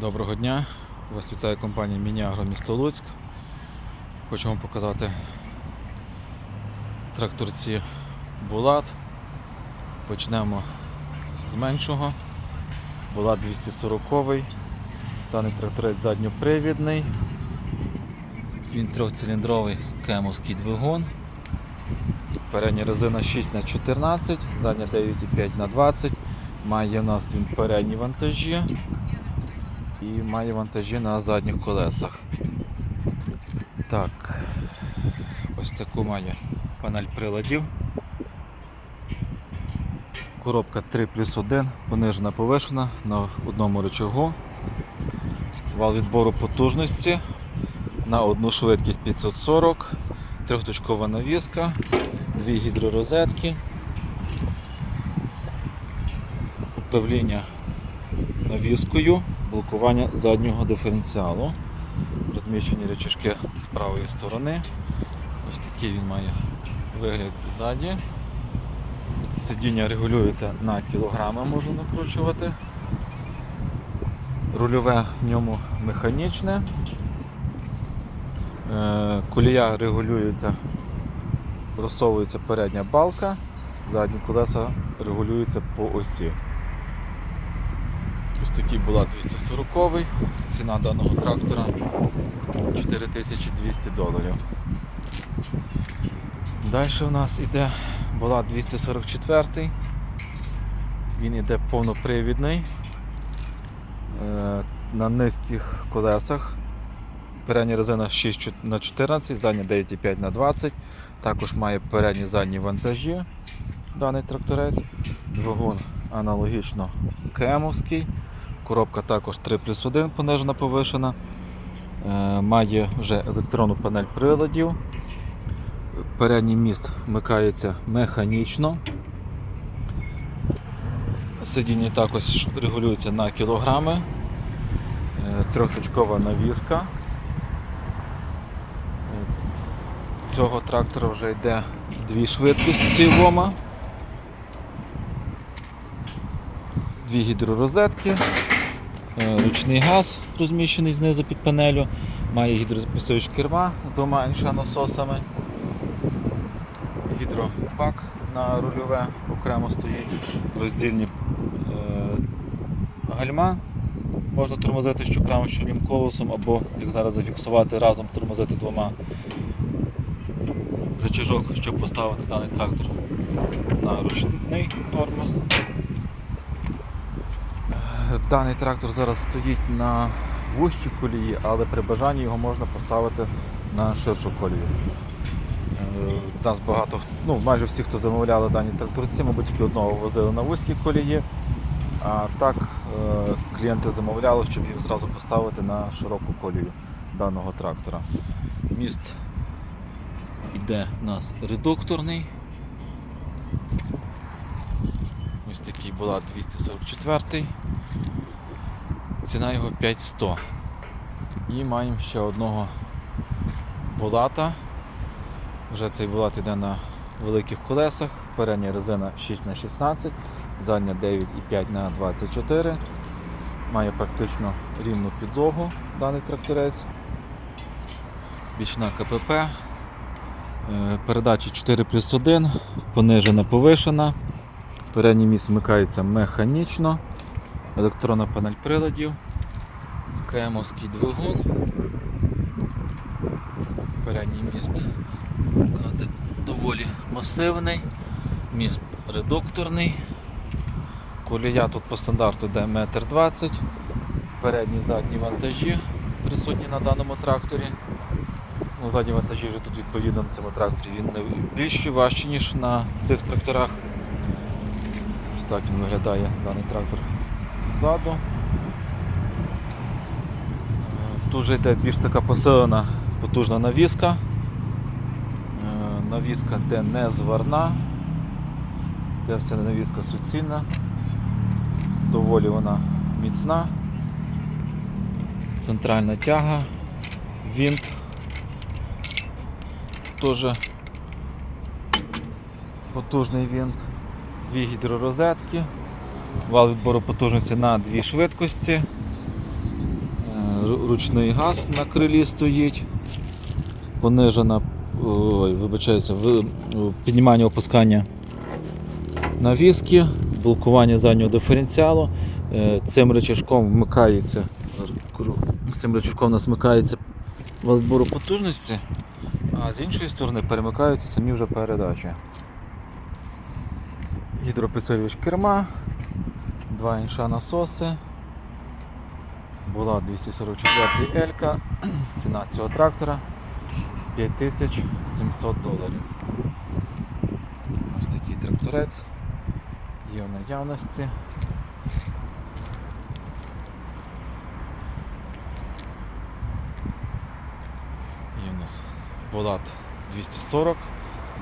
Доброго дня! Вас вітає компанія Мініагро місто Луцьк. Хочу вам показати тракторці Булат. Почнемо з меншого. Булат 240 Даний тракторець задньопривідний. Він трьохциліндровий кемовський двигун. Передня резина 6х14, задня 9,5х20. Має у нас він передні вантажі і має вантажі на задніх колесах. Так, ось таку має панель приладів. Коробка 3 плюс 1, понижена повишена на одному рычагу. Вал відбору потужності на одну швидкість 540, трьохточкова навіска, дві гідророзетки, управління навіскою, блокування заднього диференціалу. Розміщені речашки з правої сторони. Ось такий він має вигляд ззаді. Сидіння регулюється на кілограми, можна накручувати. Рульове в ньому механічне. Е, Колія регулюється, розсовується передня балка, задні колеса регулюються по осі. Ось такий була 240 ціна даного трактора 4200 доларів. Далі у нас іде була 244 Він іде повнопривідний е, на низьких колесах. Передня резина 6 на 14, задня 9,5 на 20 Також має передні задні вантажі даний тракторець. Двигун аналогічно кемовський. Коробка також 3 плюс 1 понижена повишена. Е, Має вже електронну панель приладів. Передній міст вмикається механічно. Сидіння також регулюється на кілограми. Е, Трьохточкова навіска. Е, Цього трактора вже йде дві швидкості вома. Дві гідророзетки, ручний газ розміщений знизу під панелю, має гідрозаписуючі керма з двома іншанососами, гідробак на рульове окремо стоїть, роздільні е, гальма. Можна тормозити що прямо щільним колесом, або як зараз зафіксувати, разом тормозити двома рычажок, щоб поставити даний трактор на ручний тормоз. Даний трактор зараз стоїть на вущій колії, але при бажанні його можна поставити на ширшу колію. Е, Нас багато, ну майже всі, хто замовляли дані тракторці, мабуть, тільки одного возили на вузькій колії. А так е, клієнти замовляли, щоб їх зразу поставити на широку колію даного трактора. Міст йде у нас редукторний. Ось такий була 244 Ціна його 5100. І маємо ще одного булата. Вже цей булат йде на великих колесах. Передня резина 6х16, задня 9,5 на 24 Має практично рівну підлогу даний тракторець. Бічна КПП. Е, Передача 4 плюс 1, понижена повишена. Передній міст вмикається механічно. Електронна панель приладів, КМовський двигун, передній міст доволі масивний, міст редукторний, колія тут по стандарту йде 1,20 м, передні задні вантажі присутні на даному тракторі. Ну, Задні вантажі вже тут відповідно на цьому тракторі він не більші, важчі, ніж на цих тракторах. Ось так він виглядає даний трактор ззаду. Е, Тут йде більш така посилена потужна навіска. Е, Навіска де не зварна, де вся навіска суцільна, доволі вона міцна, центральна тяга, вінт теж потужний вінт, дві гідророзетки. Вал відбору потужності на дві швидкості. ручний газ на крилі стоїть. Понижена, ой, вибачаюся, піднімання опускання навіски, блокування заднього диференціалу. Е, Цим рычажком вмикається. Цим рычажком у нас вмикається вал збору потужності, а з іншої сторони перемикаються самі вже передачі. Гідропідсилювач керма, два інша насоси. Була 244 Елька, ціна цього трактора 5700 доларів. Ось такий тракторець є в наявності. Є у нас Булат 240,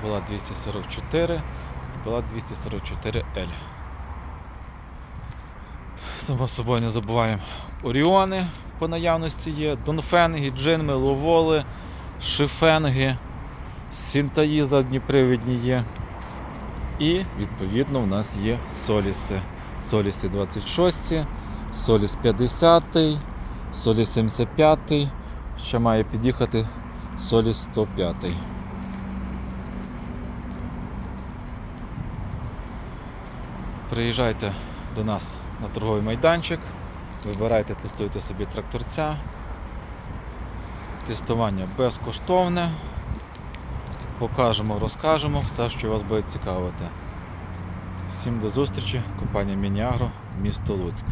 Булат 244, Булат 244L. Само собою не забуваємо Оріони по наявності є, Донфенги, Джинми, Ловоли, Шифенги, Сінтаї задніпривідні є. І відповідно в нас є Соліси. Соліси 26, Соліс 50, Соліс 75, ще має під'їхати Соліс 105. Приїжджайте до нас на торговий майданчик, вибирайте, тестуйте собі тракторця. Тестування безкоштовне. Покажемо, розкажемо все, що вас буде цікавити. Всім до зустрічі, компанія Мініагро, місто Луцьк.